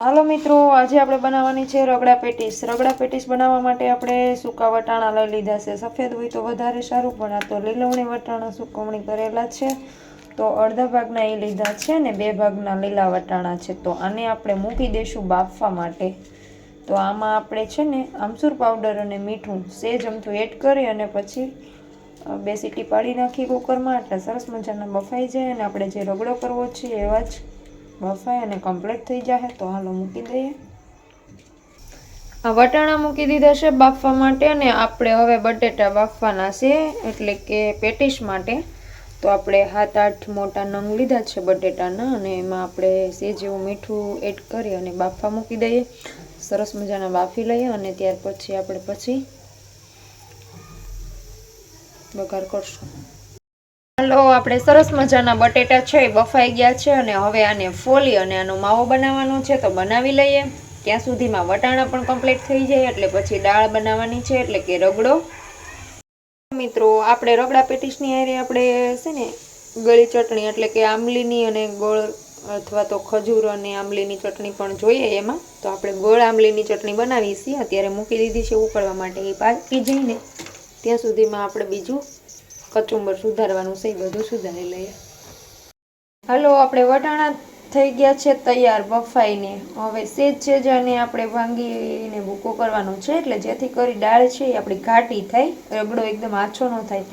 હાલો મિત્રો, આજે આપણે બનાવવાની છે રગડા પેટીસ. રગડા પેટીસ બનાવવા માટે આપણે સૂકા વટાણા લઈ લીધા છે. સફેદ હોય તો વધારે સારું, પણ આ તો લીલવણી વટાણા, સુકવણી કરેલા છે. તો અડધા ભાગના એ લીધા છે ને બે ભાગના લીલા વટાણા છે. તો આને આપણે મૂકી દઈશું બાફવા માટે. તો આમાં આપણે છે ને આમસૂર પાવડર અને મીઠું સેજ અમથું એડ કરી અને પછી બે સીટી પાડી નાખી કુકરમાં એટલે સરસ મજાના બફાઈ જાય અને આપણે જે રગડો કરવો છે એવા જ બફાય અને કમ્પ્લીટ થઈ જશે તો હાલો મૂકી દઈએ. આ વટાણા મૂકી દીધા છે બાફવા માટે અને આપણે હવે બટેટા બાફવાના છે, એટલે કે પેટીસ માટે. તો આપણે સાત, આઠ મોટા નંગ લીધા છે બટેટાના અને એમાં આપણે સેજ જેવું મીઠું એડ કરી અને બાફવા મૂકી દઈએ. સરસ મજાના બાફી લઈએ અને ત્યાર પછી આપણે પછી વઘાર કરશું. હાલો, આપણે સરસ મજાના બટેટા છે બફાઈ ગયા છે અને હવે આને ફોલી અને આનો માવો બનાવવાનો છે. તો બનાવી લઈએ. ત્યાં સુધીમાં વટાણા પણ કમ્પ્લીટ થઈ જાય, એટલે પછી દાળ બનાવવાની છે, એટલે કે રગડો. મિત્રો, આપણે રગડા પેટીસની હારે આપણે છે ને ગળી ચટણી, એટલે કે આંબલીની અને ગોળ અથવા તો ખજૂર અને આંબલીની ચટણી પણ જોઈએ એમાં. તો આપણે ગોળ આંબલીની ચટણી બનાવી છીએ અત્યારે મૂકી દીધી છે ઉકળવા માટે એ પાકી જઈને. ત્યાં સુધીમાં આપણે બીજું કચુંબર સુધારવાનું છે એ બધું સુધારી લઈએ. હાલો, આપણે વટાણા થઈ ગયા છે તૈયાર બફાઈને. હવે સેજ છે જેને આપણે ભાંગીને ભૂકો કરવાનો છે, એટલે જેથી કરી દાળ છે એ આપણી ઘાટી થાય, રગડો એકદમ આછો ન થાય.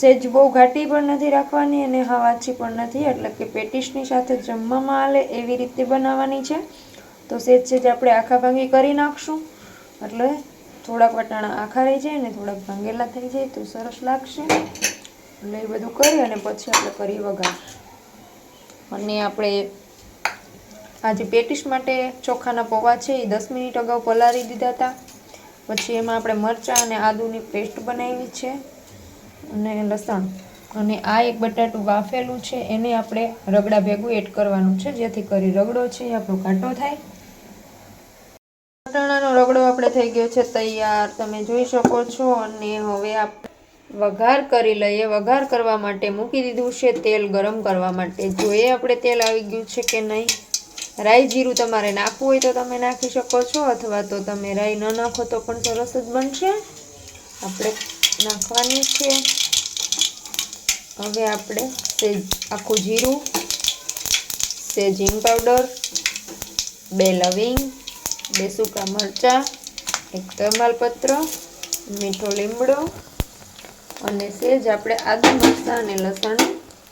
સેજ બહુ ઘાટી પણ નથી રાખવાની અને હવાચી પણ નથી, એટલે કે પેટીસની સાથે જમવામાં આવે એવી રીતે બનાવવાની છે. તો સેજ સેજ આપણે આખા ભાંગી કરી નાખશું. એટલે થોડાક વટાણા આખા રહી જાય અને થોડાક ભાંગેલા થઈ જાય, તો સરસ લાગશે. એટલે એ બધું કરી અને પછી આપણે કરી વઘાર અને આપણે આજે પેટીસ માટે ચોખાના પૌવા છે, એ દસ મિનિટ અગાઉ પલાળી દીધા હતા. પછી એમાં આપણે મરચાં અને આદુની પેસ્ટ બનાવી છે અને લસણ. અને આ એક બટાટું બાફેલું છે, એને આપણે રગડા ભેગું એડ કરવાનું છે, જેથી કરી રગડો છે, એ આપણો કાંટો થાય. વટાણાનો રગડો આપણે થઈ ગયો છે, તૈયાર. તમે જોઈ શકો છો, અને હવે આપણે વઘાર કરી લઈએ, વઘાર કરવા માટે મૂકી દીધું છે તેલ ગરમ કરવા માટે. જોઈએ આપણે તેલ આવી ગયું છે કે નહીં? રાઈ જીરું તમારે નાખવું હોય તો તમે નાખી શકો છો, અથવા તો તમે રાઈ ન નાખો તો પણ સરસ જ બનશે. આપણે નાખવાની છે. હવે આપણે સેજ, આખું જીરું, સેજિંગ પાવડર, બે લવિંગ, બે સૂકા મરચાં, એક તમાલપત્ર મીઠો લીમડો અને સેજ આપણે આદુ મરચાં અને લસણ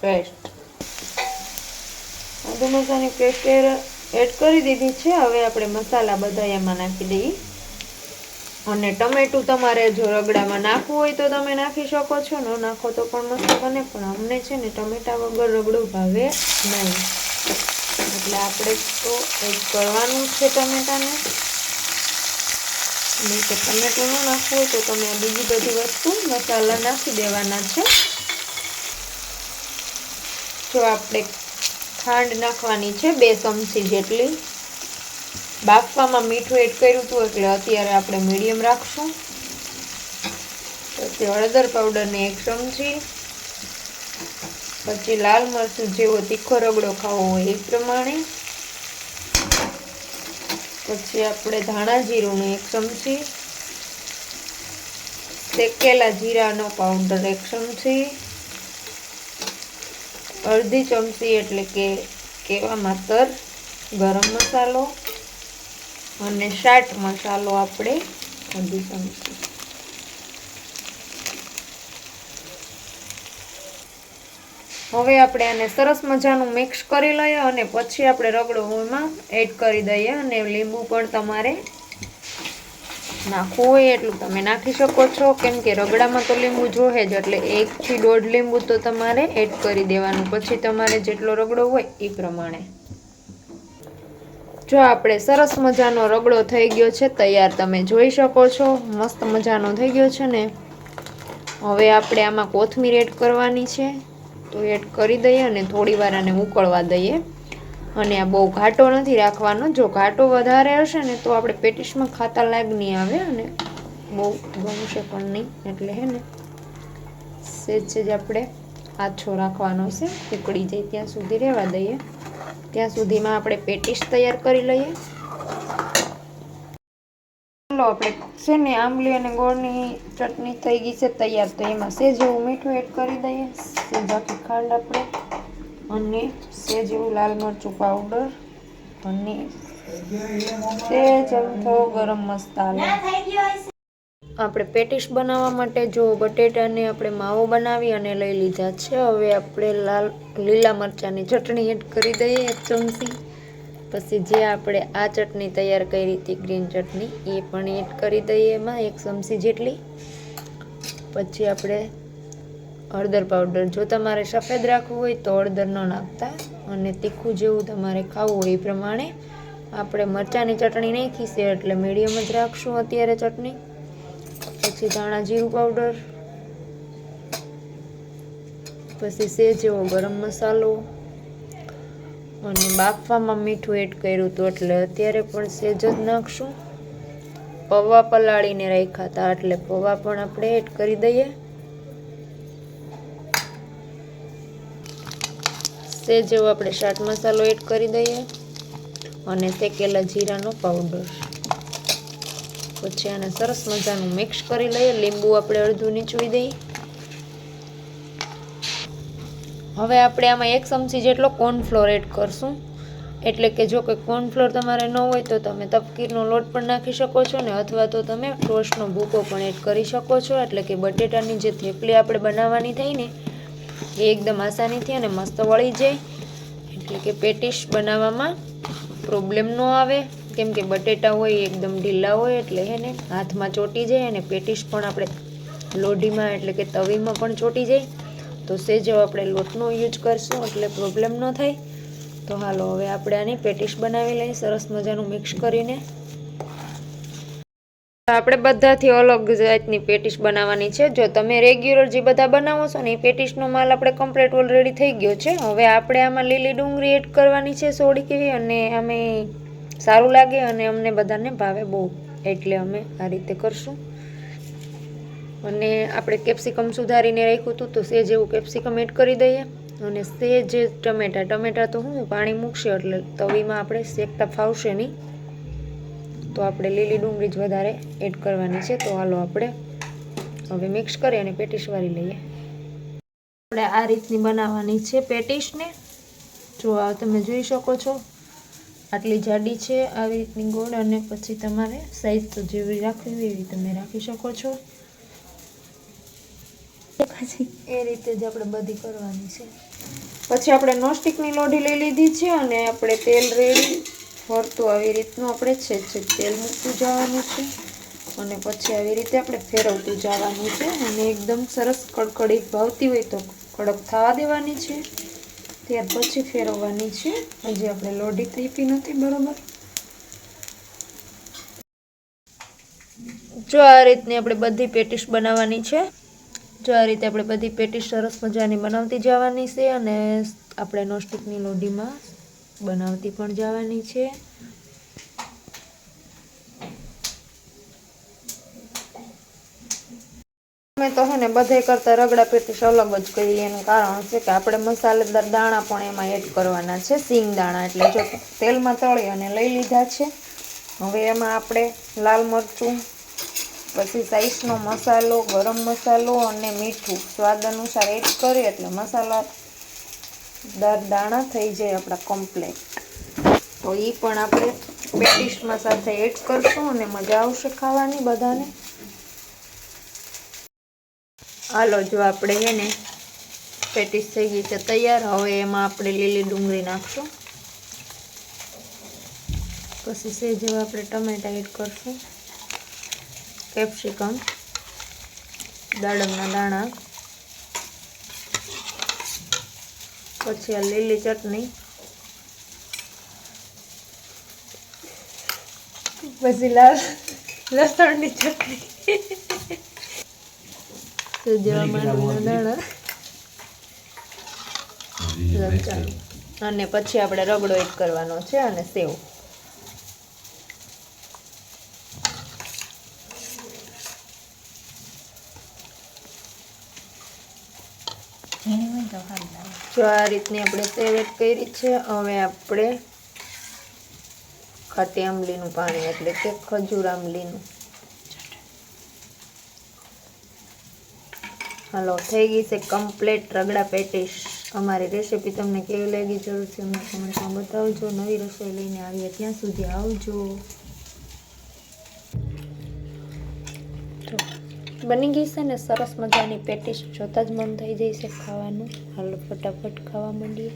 પેસ્ટ આદુ મરચાંની પેસ્ટ એડ કરી દીધી છે. હવે આપણે મસાલા બધા એમાં નાખી દઈએ. અને ટમેટું તમારે જો રગડામાં નાખવું હોય તો તમે નાખી શકો છો. ન નાખો તો પણ મસ્ત બને. પણ અમને છે ને ટમેટા વગર રગડો ભાવે નહીં. એટલે આપણે તો એડ કરવાનું છે ટમેટાને. નહીં તો ટમેટું ન નાખવું હોય તો તમે બીજી બધી વસ્તુ મસાલા નાખી દેવાના છે. જો આપણે ખાંડ નાખવાની છે બે ચમચી જેટલી. બાફવામાં મીઠું એડ કર્યું હતું એટલે અત્યારે આપણે મીડિયમ રાખશું. પછી હળદર પાવડરની એક ચમચી. પછી લાલ મરચું જેવો તીખો રગડો ખાવો હોય એ પ્રમાણે. પછી આપણે ધાણા જીરુંનું એક ચમચી, શેકેલા જીરાનો પાવડર એક ચમચી, અડધી ચમચી એટલે કે કેવામાં તર ગરમ મસાલો અને શાટ મસાલો આપણે અડધી ચમચી. હવે આપણે આને સરસ મજાનું મિક્સ કરી લઈએ અને પછી આપણે રગડો એમાં એડ કરી દઈએ અને લીંબુ પણ તમારે નાખવું હોય એટલું તમે નાખી શકો છો. કેમ કે રગડામાં તો લીંબુ જોહે જ, એટલે એકથી દોઢ લીંબુ તો તમારે એડ કરી દેવાનું. પછી તમારે જેટલો રગડો હોય એ પ્રમાણે. જો આપણે સરસ મજાનો રગડો થઈ ગયો છે, તૈયાર તમે જોઈ શકો છો. મસ્ત મજાનો થઈ ગયો છે ને. હવે આપણે આમાં કોથમીર એડ કરવાની છે. તો એડ કરી દઈએ અને થોડી વાર આને ઉકળવા દઈએ. અને આ બહુ ઘાટો નથી રાખવાનો. જો ઘાટો વધારે હશે ને તો આપણે પેટીસમાં ખાતા લાગ નહીં આવે અને બહુ ગમશે પણ નહીં. એટલે હે ને સેજ જ આપણે આછો રાખવાનો છે. ઉકળી જાય ત્યાં સુધી રહેવા દઈએ. ત્યાં સુધીમાં આપણે પેટીસ તૈયાર કરી લઈએ. ચાલો આપણે છે ને આંબલી અને ગોળની ચટણી થઈ ગઈ છે તૈયાર, તો એમાં સેજ એવું મીઠું એડ કરી દઈએ. સેજ ખાંડ આપણે, અને સેજ એવું લાલ મરચું પાવડર અને સેજ ચમચો ગરમ મસાલો. આપણે પેટીસ બનાવવા માટે જો બટેટાને આપણે માવો બનાવી અને લઈ લીધા છે. હવે આપણે લાલ, લીલા મરચાંની ચટણી એડ કરી દઈએ એક ચમચી. પછી જે આપણે આ ચટણી તૈયાર કરી હતી ગ્રીન ચટણી, એ પણ એડ કરી દઈએ એમાં એક ચમચી જેટલી. પછી આપણે હળદર પાવડર, જો તમારે સફેદ રાખવું હોય તો હળદર ન નાખતા અને તીખું જેવું તમારે ખાવું હોય એ પ્રમાણે આપણે મરચાંની ચટણી નાખી છે એટલે મીડિયમ જ રાખશું અત્યારે ચટણી. પછી ધાણા જીરું પાવડર. પછી સેજ એવો ગરમ મસાલો. અને બાફવામાં મીઠું એડ કર્યું હતું એટલે અત્યારે પણ સેજ જ નાખશું. પૌવા પલાળીને રાખ્યા હતા એટલે પૌવા પણ આપણે એડ કરી દઈએ. સેજ એવો આપણે શાક મસાલો એડ કરી દઈએ અને શેકેલા જીરાનો પાવડર પછી આને સરસ મજાનું મિક્સ કરી લઈએ. લીંબુ આપણે અડધું નીચવી દઈએ. હવે આપણે આમાં એક ચમચી જેટલો કોર્નફ્લોર એડ કરશું. એટલે કે જો કે કોર્નફ્લોર તમારે ન હોય તો તમે તપકીરનો લોટ પણ નાખી શકો છો ને અથવા તો તમે ટોસ્ટનો ભૂકો પણ એડ કરી શકો છો. એટલે કે બટેટાની જે થેપલી આપણે બનાવવાની થઈ ને, એ એકદમ આસાનીથી અને મસ્ત વળી જાય. એટલે કે પેટીસ બનાવવામાં પ્રોબ્લેમ ન આવે. કેમ કે બટેટા હોય એકદમ ઢીલા હોય એટલે એને હાથમાં ચોટી જાય અને પેટીસ પણ આપણે લોઢીમાં એટલે કે તવીમાં પણ ચોટી જાય. તો સેજો આપણે લોટનો યુઝ કરશું, એટલે પ્રોબ્લેમ ન થાય. તો હાલો, હવે આપણે આની પેટીસ બનાવી લઈએ, સરસ મજાનું મિક્સ કરીને. આપણે બધાથી અલગ જાતની પેટીસ બનાવવાની છે. જો તમે રેગ્યુલર જે બધા બનાવો છો ને, એ પેટીસનો માલ આપણે કમ્પ્લીટ ઓલરેડી થઈ ગયો છે. હવે આપણે આમાં લીલી ડુંગળી એડ કરવાની છે સોડી કેવી, અને અમે સારું લાગે, અને અમને બધાને ભાવે બહુ. એટલે અમે આ રીતે કરશું. અને આપણે કેપ્સિકમ સુધારીને રાખ્યું હતું, તો સેજ એવું કેપ્સિકમ એડ કરી દઈએ. અને સેજ ટમેટા ટમેટા તો શું પાણી મૂકશે એટલે તવીમાં આપણે શેકતા ફાવશે નહીં. તો આપણે લીલી ડુંગળી જ વધારે એડ કરવાની છે, તો હાલો આપણે હવે મિક્સ કરી અને પેટીસ વાળી લઈએ. આપણે આ રીતની બનાવવાની છે પેટીસને. જો આ તમે જોઈ શકો છો, આટલી જાડી છે, આવી રીતની ગોળ અને પછી તમારે સાઈઝ તો જેવી રાખવી એવી તમે રાખી શકો છો. એ રીતે જ આપણે બધી કરવાની છે. પછી આપણે નોસ્ટિકની લોઢી લઈ લીધી છે અને આપણે તેલ રેડી. ફરતું આવી રીતનું આપણે છે તેલ મૂકતું જવાનું છે. અને પછી આવી રીતે આપણે ફેરવતું જવાનું છે અને એકદમ સરસ કડકડી ભાવતી હોય તો કડક થવા દેવાની છે. ત્યાર પછી ફેરવવાની છે. હજી આપણે લોઢી ત્રીપી નથી બરાબર? જો આ રીતની આપણે બધી પેટીસ બનાવવાની છે. જો આ રીતે આપણે બધી પેટી સરસ મજાની બનાવતી જવાની છે અને આપણે નોસ્ટિકની લોઢીમાં બનાવતી પણ જવાની છે. અમે તો હે ને બધે કરતા રગડા પેટીસ અલગ જ કરીએ, એનું કારણ છે કે આપણે મસાલેદાર દાણા પણ એમાં એડ કરવાના છે, સિંગ દાણા એટલે જો તેલમાં તળી અને લઈ લીધા છે. હવે એમાં આપણે લાલ મરચું પછી સાઈઝનો મસાલો, ગરમ મસાલો અને મીઠું. સ્વાદ અનુસાર એડ કરીએ એટલે મસાલા દર દાણા થઈ જાય આપણા કમ્પ્લેટ તો એ પણ આપણે પેટીસમાં સાથે એડ કરશું અને મજા આવશે ખાવાની બધાને. હાલો, જો આપણે છે ને પેટીસ થઈ ગઈ છે તૈયાર, હવે એમાં આપણે લીલી ડુંગળી નાખશું. પછી સેજ આપણે ટમેટા એડ કરશું. કેપ્સિકમ દાડમના દાણા પછી આ લીલી ચટણી પછી લાલ લસણની ચટણી. જેવા દાણા. અને પછી આપણે રગડો એડ કરવાનો છે અને સેવ. આ રીતની આપણે સેવેટ કરી છે, હવે આપણે ખાટી આંબલીનું પાણી, એટલે કે ખજૂર આંબલીનું. હાલો, થઈ ગઈ છે કમ્પ્લેટ રગડા પેટીસ. અમારી રેસીપી તમને કેવી લાગી, જરૂર છે અમને કમેન્ટમાં બતાવજો. નવી રસોઈ લઈને આવીએ ત્યાં સુધી આવજો. બની ગઈ છે ને સરસ મજાની પેટીસ જોતાં જ મન થઈ જાય છે ખાવાનું. હાલો, ફટાફટ ખાવા માંડીએ.